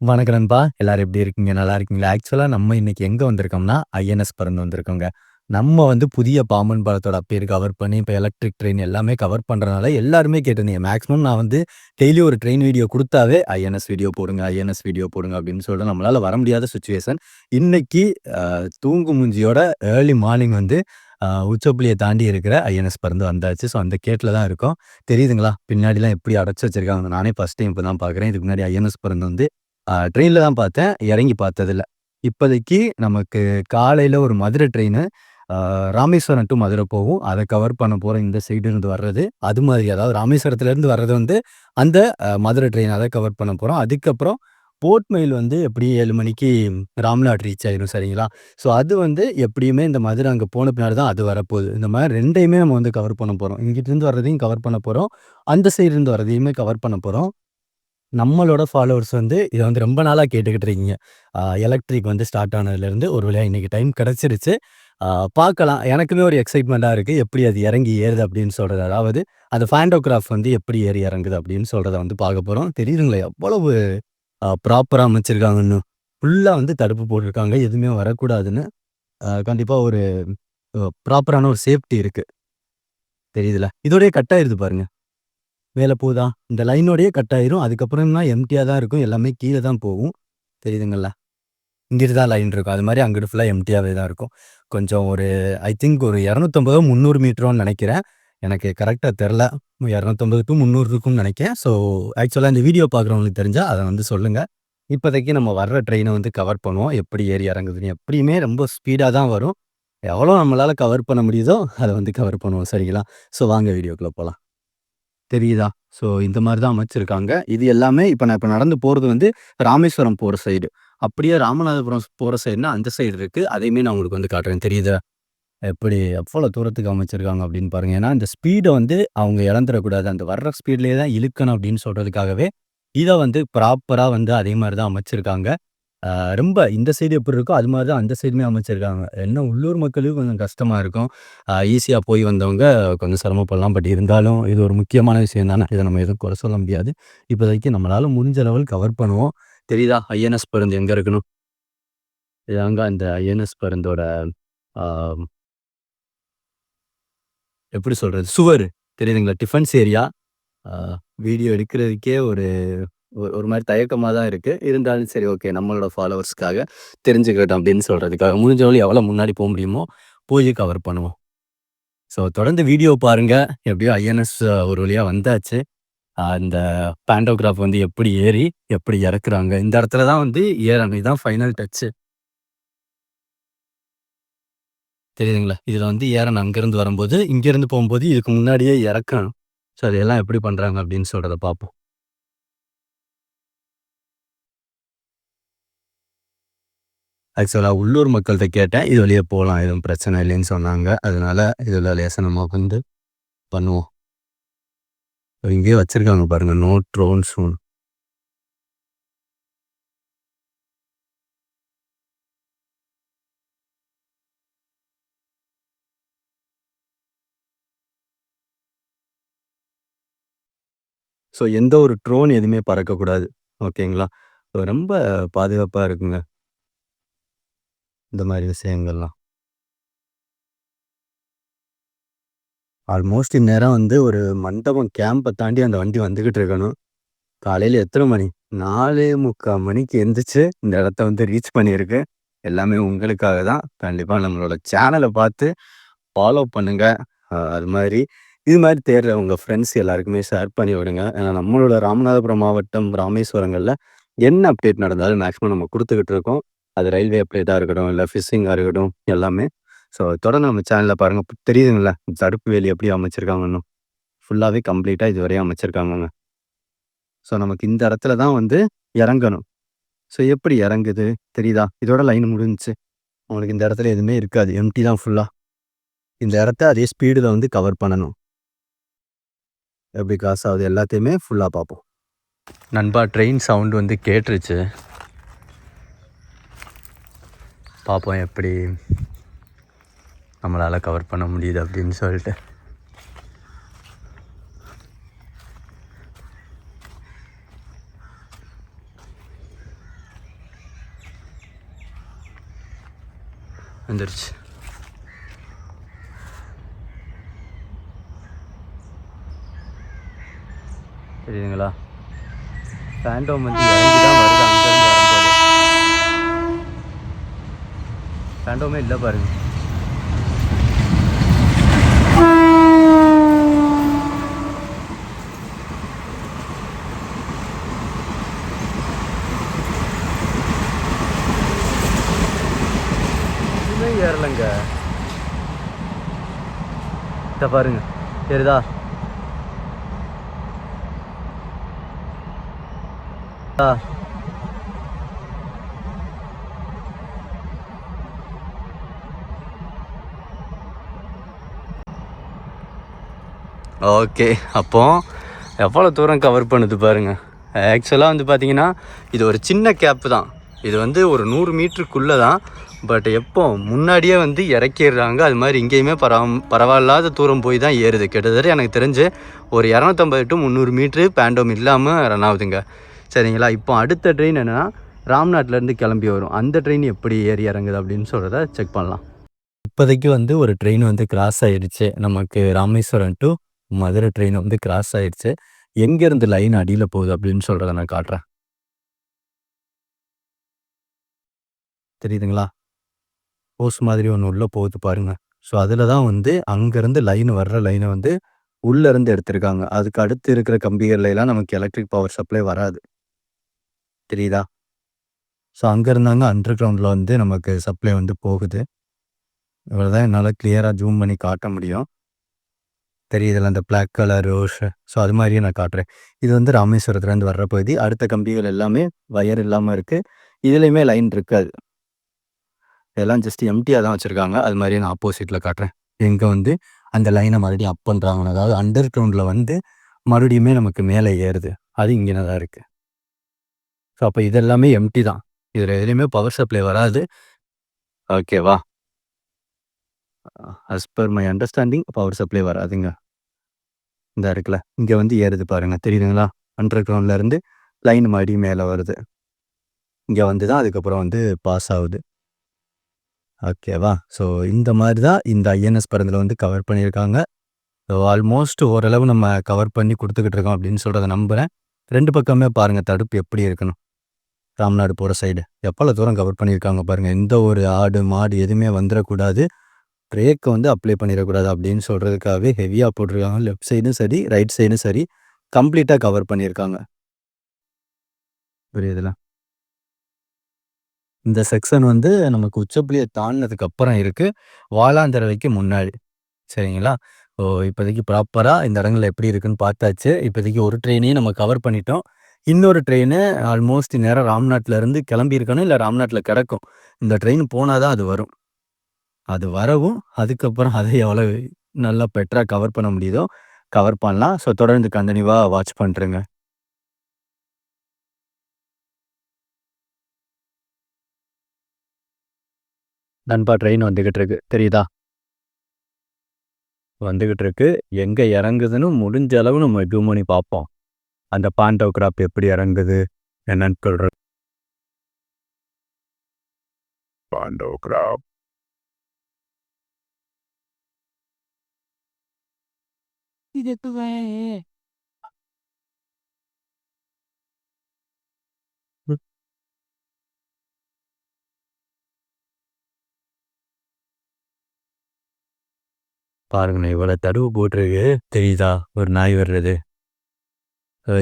வணக்கம் நண்பா. எல்லாரும் எப்படி இருக்கீங்க? நல்லா இருக்கீங்களா? ஆக்சுவலாக நம்ம இன்னைக்கு எங்கே வந்திருக்கோம்னா, ஐஎன்எஸ் பறந்து வந்திருக்கோங்க. நம்ம வந்து புதிய பாம்பன் பாலத்தோட பேர் கவர் பண்ணி, இப்போ எலக்ட்ரிக் ட்ரெயின் எல்லாமே கவர் பண்ணுறதுனால எல்லாருமே கேட்டிருந்தீங்க. மேக்ஸிமம் நான் வந்து டெய்லி ஒரு ட்ரெயின் வீடியோ கொடுத்தாவே ஐஎன்எஸ் வீடியோ போடுங்க, ஐஎன்எஸ் வீடியோ போடுங்க அப்படின்னு சொல்லிட்டு நம்மளால் வர முடியாத சுச்சுவேஷன் இன்னைக்கு தூங்கு மூஞ்சியோட ஏர்லி மார்னிங் வந்து அ தாண்டி இருக்கிற ஐஎன்எஸ் பறந்து வந்தாச்சு. ஸோ அந்த கேட்டில் தான் இருக்கும் தெரியுதுங்களா? பின்னாடிலாம் எப்படி அடைச்சி வச்சிருக்காங்க. நானே ஃபர்ஸ்ட் டைம் இப்போ தான் பார்க்குறேன். இதுக்கு முன்னாடி ஐஎன்எஸ் பறந்து வந்து ட்ரெயினில் தான் பார்த்தேன். இறங்கி பார்த்ததில்ல. இப்போதைக்கு நமக்கு காலையில் ஒரு மதுரை ட்ரெயினு ராமேஸ்வரம் டூ மதுரை போகும். அதை கவர் பண்ண போகிற இந்த சைடு இருந்து வர்றது. அது மாதிரி அதாவது ராமேஸ்வரத்துலேருந்து வர்றது வந்து அந்த மதுரை ட்ரெயின் அதை கவர் பண்ண போகிறோம் அதுக்கப்புறம் போர்ட் மெயில் வந்து எப்படியும் ஏழு மணிக்கு ராம்நாட் ரீச் ஆகிடும் சரிங்களா? ஸோ அது வந்து எப்படியுமே இந்த மதுரை அங்கே போன பின்னாடி தான் அது வரப்போகுது. இந்த மாதிரி ரெண்டையுமே நம்ம வந்து கவர் பண்ண போகிறோம் இங்கிட்டிருந்து வர்றதையும் கவர் பண்ண போகிறோம் அந்த சைடுலேருந்து வர்றதையுமே கவர் பண்ண போகிறோம் நம்மளோட ஃபாலோவர்ஸ் வந்து இதை வந்து ரொம்ப நாளாக கேட்டுக்கிட்டு இருக்கீங்க. எலக்ட்ரிக் வந்து ஸ்டார்ட் ஆனதுலேருந்து ஒரு வழியாக இன்னைக்கு டைம் கிடைச்சிருச்சு. பார்க்கலாம். எனக்குமே ஒரு எக்ஸைட்மெண்ட்டாக இருக்கு. எப்படி அது இறங்கி ஏறுது அப்படின்னு சொல்கிறது அதாவது அந்த ஃபேண்டோகிராஃப் வந்து எப்படி ஏறி இறங்குது அப்படின்னு சொல்றத வந்து பார்க்க போறோம். தெரியுதுங்களா? எவ்வளவு ப்ராப்பராக அமைச்சிருக்காங்கன்னு. ஃபுல்லாக வந்து தடுப்பு போட்டிருக்காங்க. எதுவுமே வரக்கூடாதுன்னு. கண்டிப்பாக கண்டிப்பா ஒரு ப்ராப்பரான ஒரு சேஃப்டி இருக்கு. தெரியுதுல? இதோடைய கட் ஆயிருது பாருங்க. மேலே போதா இந்த லைனோடயே கட் ஆயிரும். அதுக்கப்புறம்னா எம்டியாக தான் இருக்கும். எல்லாமே கீழே தான் போகும். தெரியுதுங்களா இங்கிட்டு தான் லைன் இருக்கும். அது மாதிரி அங்கிட்டு ஃபுல்லாக எம்டியாகவே தான் இருக்கும். கொஞ்சம் ஒரு ஐ திங்க் ஒரு 250 300 மீட்டரோன்னு நினைக்கிறேன் எனக்கு கரெக்டாக தெரில இரநூத்தம்பது டு முந்நூறு இருக்கும்னு நினைக்கிறேன் ஸோ ஆக்சுவலாக இந்த வீடியோ பார்க்குறவங்களுக்கு தெரிஞ்சால் அதை வந்து சொல்லுங்கள் இப்போதைக்கு நம்ம வர்ற ட்ரெயினை வந்து கவர் பண்ணுவோம். எப்படி ஏறி இறங்குதுன்னு. எப்படியுமே ரொம்ப ஸ்பீடாக தான் வரும். எவ்வளோ நம்மளால் கவர் பண்ண முடியுதோ அதை வந்து கவர் பண்ணுவோம். சரிங்களா? ஸோ வாங்க வீடியோக்குள்ளே போகலாம் தெரியுதா? ஸோ இந்த மாதிரி தான் அமைச்சிருக்காங்க. இது எல்லாமே இப்போ நான் இப்போ நடந்து போகிறது வந்து ராமேஸ்வரம் போகிற சைடு. அப்படியே ராமநாதபுரம் போகிற சைடுனா அந்த சைடு இருக்குது அதையுமே நான் உங்களுக்கு வந்து காட்டுறேன். தெரியுதா? எப்படி எவ்வளோ தூரத்துக்கு அமைச்சிருக்காங்க அப்படின்னு பாருங்க. ஏன்னா இந்த ஸ்பீடை வந்து அவங்க இழந்துடக்கூடாது அந்த வர்ற ஸ்பீட்லேயே தான் இழுக்கணும் அப்படின்னு சொல்கிறதுக்காகவே இதை வந்து ப்ராப்பராக வந்து அதே மாதிரி தான் அமைச்சிருக்காங்க. ரொம்ப இந்த சைடு எப்படி இருக்கோ அது மாதிரி தான் அந்த சைடுமே அமைச்சிருக்காங்க. என்ன உள்ளூர் மக்களுக்கு கொஞ்சம் கஷ்டமாக இருக்கும். ஈஸியாக போய் வந்தவங்க கொஞ்சம் சிரமப்படலாம். பட் இருந்தாலும் இது ஒரு முக்கியமான விஷயம் தானே. இதை நம்ம எதுவும் குறை சொல்ல முடியாது. இப்போதைக்கு நம்மளால் முடிஞ்ச லெவல் கவர் பண்ணுவோம். தெரியுதா? ஐஎன்எஸ் பருந்து எங்கே இருக்கணும் இதாங்க அந்த ஐஎன்எஸ் பருந்தோட எப்படி சொல்கிறது சுவர் தெரியுதுங்களா? Defence area. வீடியோ எடுக்கிறதுக்கே ஒரு ஒரு ஒரு மாதிரி தயக்கமாக தான் இருக்குது இருந்தாலும் சரி ஓகே. நம்மளோட ஃபாலோவர்ஸ்க்காக தெரிஞ்சுக்கிட்டோம் அப்படின்னு சொல்கிறதுக்காக முடிஞ்ச எவ்வளோ முன்னாடி போக முடியுமோ போய் கவர் பண்ணுவோம். ஸோ தொடர்ந்து வீடியோ பாருங்கள் எப்படியோ ஐஎன்எஸ் ஒரு வழியாக வந்தாச்சு. அந்த பேண்டோகிராஃப் வந்து எப்படி ஏறி, எப்படி இறக்குறாங்க. இந்த இடத்துல தான் வந்து ஏறாங்க இதுதான் ஃபைனல் டச்சு. தெரியுதுங்களா? இதில் வந்து ஏறணும். அங்கேருந்து வரும்போது, இங்கேருந்து போகும்போது இதுக்கு முன்னாடியே இறக்கணும். ஸோ அதெல்லாம் எப்படி பண்ணுறாங்க அப்படின்னு சொல்கிறத பார்ப்போம். ஆக்சுவலாக உள்ளூர் மக்கள்கிட்ட கேட்டேன். இது வழியே போகலாம் எதுவும் பிரச்சனை இல்லைன்னு சொன்னாங்க. அதனால இதில் லேசனமாக நம்ம வந்து பண்ணுவோம். இங்கேயே வச்சுருக்காங்க பாருங்க. நோ ட்ரோன் சூன். ஸோ எந்த ஒரு ட்ரோன் எதுவுமே பறக்கக்கூடாது. ஓகேங்களா? ரொம்ப பாதுகாப்பாக இருக்குங்க. இந்த மாதிரி விஷயங்கள்லாம். ஆல்மோஸ்ட் இந்நேரம் வந்து ஒரு மண்டபம் கேம்பை தாண்டி அந்த வண்டி வந்துக்கிட்டு இருக்கணும். காலையில் எத்தனை மணி? 4:45 மணிக்கு எந்திரிச்சு இந்த இடத்த வந்து ரீச் பண்ணியிருக்கு. எல்லாமே உங்களுக்காக தான். கண்டிப்பாக நம்மளோட சேனலை பார்த்து ஃபாலோ பண்ணுங்கள் அது மாதிரி இது மாதிரி தேடுற உங்கள் ஃப்ரெண்ட்ஸ் எல்லாருக்குமே ஷேர் பண்ணி விடுங்க. ஏன்னா நம்மளோட ராமநாதபுரம் மாவட்டம், ராமேஸ்வரங்களில் என்ன அப்டேட் நடந்தாலும் மேக்ஸிமம் நம்ம கொடுத்துக்கிட்டு இருக்கோம். அது ரயில்வே அப்டேட்டா இருக்கட்டும், இல்லை ஃபிஷிங்காக இருக்கட்டும் எல்லாமே. ஸோ தொடர்ந்து நம்ம சேனலில் பாருங்கள் தெரியுதுங்கல்ல? தடுப்பு வேலி எப்படி அமைச்சிருக்காங்கன்னு. கம்ப்ளீட்டாக இது இதுவரையும் அமைச்சிருக்காங்கங்க. ஸோ நமக்கு இந்த இடத்துல தான் வந்து இறங்கணும். ஸோ எப்படி இறங்குது? தெரியுதா? இதோட லைன் முடிஞ்சிச்சு உங்களுக்கு இந்த இடத்துல எதுவுமே இருக்காது. எம்டி தான் ஃபுல்லாக இந்த இடத்த அதே ஸ்பீடில் வந்து கவர் பண்ணணும். எப்படி காசு ஆகுது எல்லாத்தையுமே ஃபுல்லாக பார்ப்போம். நண்பா ட்ரெயின் சவுண்டு வந்து கேட்டுருச்சு. பார்ப்போம் எப்படி நம்மளால் கவர் பண்ண முடியுது அப்படின்னு சொல்லிட்டு. வந்துருச்சு. தெரியுதுங்களா? ஃபேண்டோம் வந்து தான் வரும் ஃபேண்டோமே இல்லை பாருங்க. ஏறலைங்க. இதை பாருங்க. சரிதா ஆ. ஓகே அப்போ எவ்வளோ தூரம் கவர் பண்ணுது பாருங்க. ஆக்சுவலாக வந்து பார்த்தீங்கன்னா இது ஒரு சின்ன கேப்பு தான். இது வந்து ஒரு நூறு மீட்டருக்குள்ளே தான். பட் எப்போ முன்னாடியே வந்து இறக்கிடுறாங்க. அது மாதிரி இங்கேயுமே பரவ பரவாயில்லாத தூரம் போய் தான் ஏறுது. கிட்டத்தட்ட எனக்கு தெரிஞ்சு ஒரு இரநூத்தம்பது டு முந்நூறு மீட்ரு பேண்டோம் இல்லாமல் ரன் ஆகுதுங்க. சரிங்களா? இப்போ அடுத்த ட்ரெயின் என்னென்னா ராம்நாட்லேருந்து கிளம்பி வரும். அந்த ட்ரெயின் எப்படி ஏறி இறங்குது அப்படின்னு சொல்கிறத செக் பண்ணலாம். இப்போதைக்கு வந்து ஒரு ட்ரெயின் வந்து கிராஸ் ஆயிடுச்சு. நமக்கு ராமேஸ்வரம் டு மதுரை ட்ரெயின் வந்து கிராஸ் ஆயிடுச்சு. எங்கேருந்து லைன் அடியில் போகுது அப்படின்னு சொல்கிறத நான் காட்டுறேன். தெரியுதுங்களா? ஓஸ் மாதிரி ஒன்று உள்ளே போகுது பாருங்க. ஸோ அதில் தான் வந்து அங்கேருந்து லைன் வர்ற லைனை வந்து உள்ளேருந்து எடுத்திருக்காங்க. அதுக்கு அடுத்து இருக்கிற கம்பிகள்லாம் நமக்கு எலக்ட்ரிக் பவர் சப்ளை வராது. தெரியுதா? ஸோ அங்கே இருந்தாங்க அண்டர் கிரவுண்டில் வந்து நமக்கு சப்ளை வந்து போகுது. இவ்வளோ தான் என்னால் கிளியராக ஜூம் பண்ணி காட்ட முடியும். தெரியுதுல அந்த பிளாக் கலர் ரோஸ் ஸோ அது மாதிரியே நான் காட்டுறேன். இது வந்து ராமேஸ்வரத்துலேருந்து வர்ற பகுதி. அடுத்த கம்பிகள் எல்லாமே வயர் இல்லாமல் இருக்குது இதுலேயுமே லைன் இருக்காது இதெல்லாம் ஜஸ்ட் எம்டியாக தான் வச்சுருக்காங்க. அது மாதிரியே நான் ஆப்போசிட்டில் காட்டுறேன். எங்கே வந்து அந்த லைனை மறுபடியும் அப் பண்ணுறாங்க அதாவது அண்டர் கிரவுண்டில் வந்து மறுபடியுமே நமக்கு மேலே ஏறுது. அது இங்கே தான் இருக்குது ஸோ அப்போ இதெல்லாமே எம்டி தான். இதில் எதுலேயுமே பவர் சப்ளை வராது. ஓகேவா as per my understanding power supply வராதுங்க. இந்த இருக்குல்ல இங்கே வந்து ஏறுது பாருங்கள் தெரியுதுங்களா? அண்டர் கிரவுண்ட்லேருந்து லைன் மாடி மேலே வருது. இங்கே வந்து தான் அதுக்கப்புறம் வந்து பாஸ் ஆகுது. ஓகேவா ஸோ இந்த மாதிரி தான் இந்த ஐஎன்எஸ் பருந்தில் வந்து கவர் பண்ணியிருக்காங்க. ஸோ ஆல்மோஸ்ட் ஓரளவு நம்ம கவர் பண்ணி கொடுத்துக்கிட்டு இருக்கோம் அப்படின்னு சொல்கிறத நம்புகிறேன் ரெண்டு பக்கமே பாருங்கள் தடுப்பு எப்படி இருக்கணும். ராம்நாடு போகிற சைடு எவ்வளோ தூரம் கவர் பண்ணியிருக்காங்க பாருங்கள் எந்த ஒரு ஆடு மாடு எதுவுமே வந்துடக்கூடாது பிரேக்கை வந்து அப்ளை பண்ணிடக்கூடாது அப்படின்னு சொல்கிறதுக்காகவே ஹெவியாக போட்டிருக்காங்க லெஃப்ட் சைடும் சரி ரைட் சைடும் சரி கம்ப்ளீட்டாக கவர் பண்ணியிருக்காங்க புரியுதுல? இந்த செக்ஷன் வந்து நமக்கு உச்சப்புளியை தாண்டினதுக்கு அப்புறம் இருக்குது வாலாந்தரவைக்கு முன்னாடி. சரிங்களா? ஓ இப்போதைக்கு ப்ராப்பராக இந்த இடங்கள்ல எப்படி இருக்குன்னு பார்த்தாச்சு. இப்போதைக்கு ஒரு ட்ரெயினையும் நம்ம கவர் பண்ணிட்டோம். இன்னொரு ட்ரெயின் ஆல்மோஸ்ட் நேரம் ராம்நாட்டிலேருந்து இருந்து இல்லை ராம்நாட்டில் கிடக்கும். இந்த ட்ரெயின் போனால் தான் அது வரும். அது வரவும் அதுக்கப்புறம் அதை எவ்வளோ நல்லா பெட்டராக கவர் பண்ண முடியுதோ கவர் பண்ணலாம். ஸோ தொடர்ந்து கண்டினியூவாக வாட்ச் பண்ணுறேங்க நண்பா ட்ரெயின் வந்துக்கிட்டு இருக்கு தெரியுதா? வந்துக்கிட்டு இருக்கு எங்கே இறங்குதுன்னு முடிஞ்ச அளவு நம்ம ஜூம் பண்ணி பார்ப்போம். அந்த பாண்டோகிராப் எப்படி இறங்குது? என்னன்னு சொல்கிற பாண்டோகிராப் பாருங்கண்ணே இவ்வளோ தடுவு போட்டிருக்கு. தெரியுதா? ஒரு நாய் வர்றது.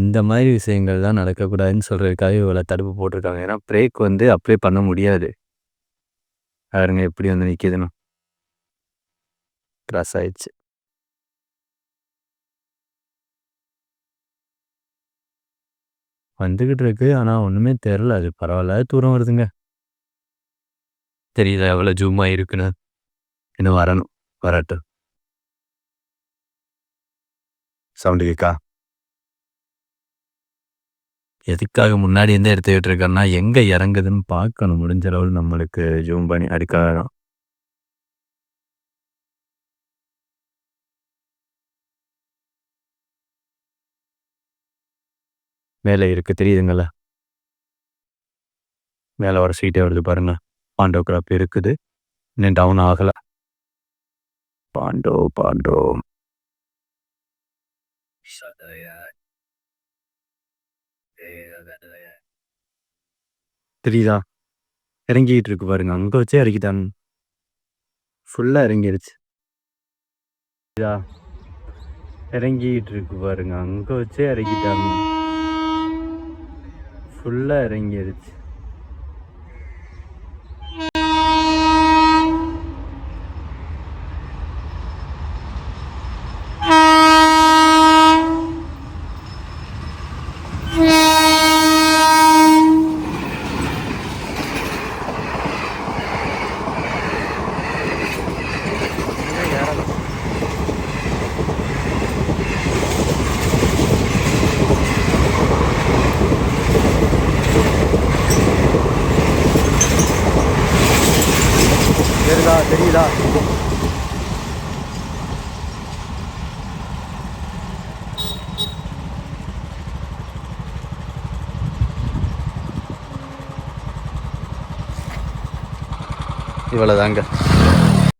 இந்த மாதிரி விஷயங்கள் தான் நடக்கக்கூடாதுன்னு சொல்கிறதுக்காக இவ்வளோ தடுப்பு போட்டிருக்காங்க. ஏன்னா பிரேக் வந்து அப்ளை பண்ண முடியாது. பாருங்க எப்படி வந்து நிற்கிதுன்னு கிராஸ் ஆயிடுச்சு. வந்துக்கிட்டு இருக்கு. ஆனால் ஒன்றுமே தெரில அது பரவாயில்ல. தூரம் வருதுங்க. தெரியுதா எவ்வளோ ஜூம் ஆகிருக்குன்னு இன்னும் வரணும். வரட்டும். சவுண்டு கேக்கா எதுக்காக முன்னாடி இருந்து எடுத்துக்கிட்டு இருக்கேன்னா எங்க இறங்குதுன்னு பார்க்கணும். முடிஞ்ச அளவு நம்மளுக்கு ஜூம் பண்ணி அதுக்காக மேலே இருக்கு தெரியுதுங்களா? மேலே வர சீட்டே வருது பாருங்க. பாண்டோகிராஃப் இருக்குது. இன்னும் டவுன் ஆகலை. பாண்டோ பாண்டோ. தெரியுதா? இறங்கிட்டு இருக்கு பாருங்க. அங்கே வச்சே இறக்கிட்டான். ஃபுல்லாக இறங்கிடுச்சு இறங்கிட்டு இருக்கு பாருங்க. அங்கே வச்சே இறக்கிட்டான். ஃபுல்லாக இறங்கிடுச்சு தெரியுதா? இவ்வளோதாங்க